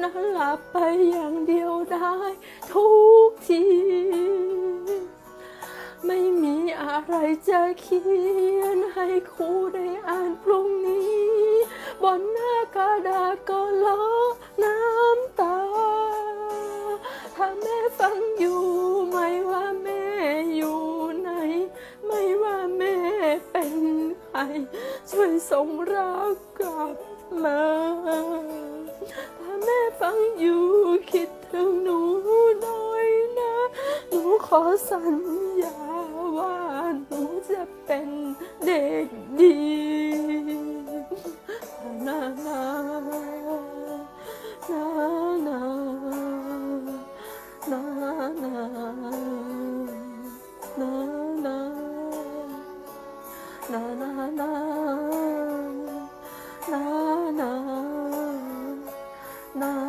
นั้นหลับไปอย่างเดียวได้ ทุกที ไม่มีอะไรจะเขียนให้ครูได้อ่านพรุ่งนี้ บนหน้ากระดาษก็ล้อน้ำตา ถ้าแม่ฟังอยู่ไม่ว่าแม่อยู่ไหน ไม่ว่าแม่เป็นใครช่วยส่งรักกลับมาางอยู่คิดถึงหนูหน่อยนะ หนูขอสัญญาว่าหนูจะเป็นเด็กดีนานานานานานานานานานานานานา